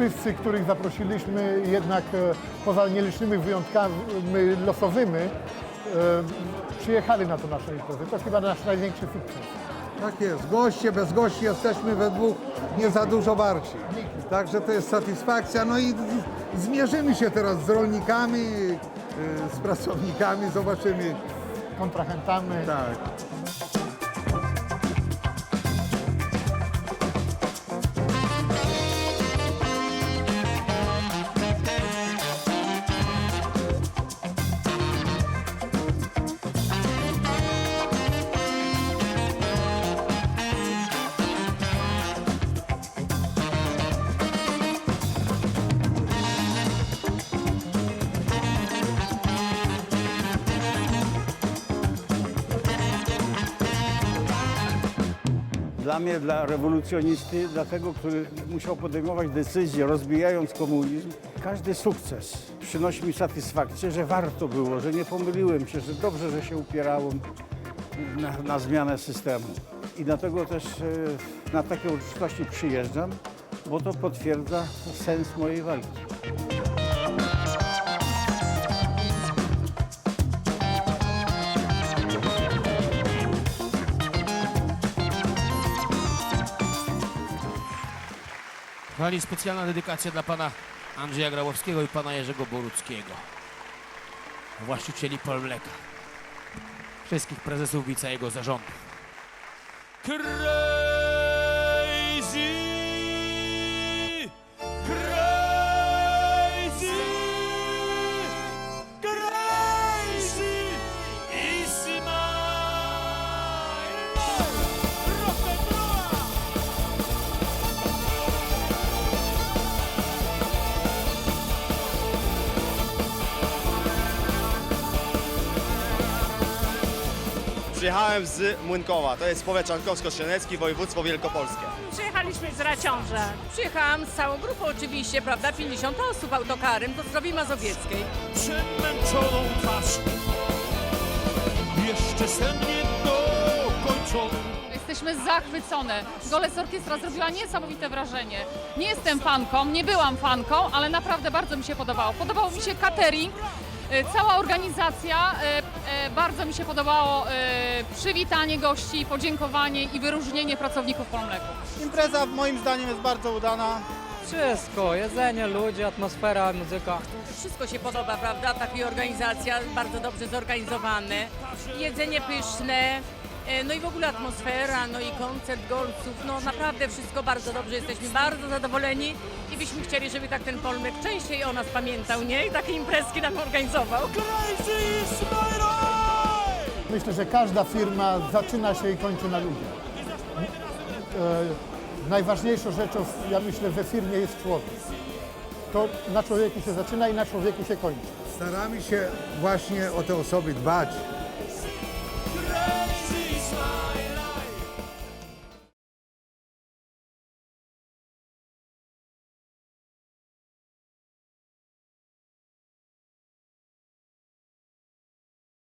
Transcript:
wszyscy, których zaprosiliśmy, jednak e, poza nielicznymi wyjątkami losowymi, e, przyjechali na to nasze imprezy. To chyba nasz największy sukces. Tak jest. Goście, bez gości jesteśmy we dwóch nie za dużo warci. Także to jest satysfakcja. No i zmierzymy się teraz z rolnikami, yy, z pracownikami, zobaczymy. Kontrahentami. Tak. Dla mnie, dla rewolucjonisty, dla tego, który musiał podejmować decyzje, rozbijając komunizm, każdy sukces przynosi mi satysfakcję, że warto było, że nie pomyliłem się, że dobrze, że się upierałem na, na zmianę systemu. I dlatego też e, na takie uroczystości przyjeżdżam, bo to potwierdza sens mojej walki. Kochani, specjalna dedykacja dla pana Andrzeja Grabowskiego i pana Jerzego Boruckiego. Właścicieli Polmleka. Wszystkich prezesów i całego zarządu. Crazy! Przyjechałem z Młynkowa, to jest powiat czarnkowsko-strzelecki, województwo wielkopolskie. Przyjechaliśmy z Raciąża. Przyjechałam z całą grupą oczywiście, prawda? 50 osób autokarem do Zdrowi Mazowieckiej. przemęczoną twarz Jeszcze sen niedokończony Jesteśmy zachwycone. Goles Orkiestra zrobiła niesamowite wrażenie. Nie jestem fanką, nie byłam fanką, ale naprawdę bardzo mi się podobało. Podobał mi się catering, cała organizacja. e, e, Bardzo mi się podobało e, przywitanie gości, podziękowanie i wyróżnienie pracowników Polmleku. Impreza moim zdaniem jest bardzo udana. Wszystko, jedzenie, ludzie, atmosfera, muzyka. Wszystko się podoba, prawda? Taka organizacja, bardzo dobrze zorganizowane. Jedzenie pyszne. E, No i w ogóle atmosfera, no i koncert golców, no naprawdę wszystko bardzo dobrze, jesteśmy bardzo zadowoleni i byśmy chcieli, żeby tak ten Polmek częściej o nas pamiętał, nie? I takie imprezki nam organizował. Myślę, że każda firma zaczyna się i kończy na ludziach. E, najważniejszą rzeczą, ja myślę, we firmie jest człowiek. To na człowieku się zaczyna i na człowieku się kończy. Staramy się właśnie o te osoby dbać.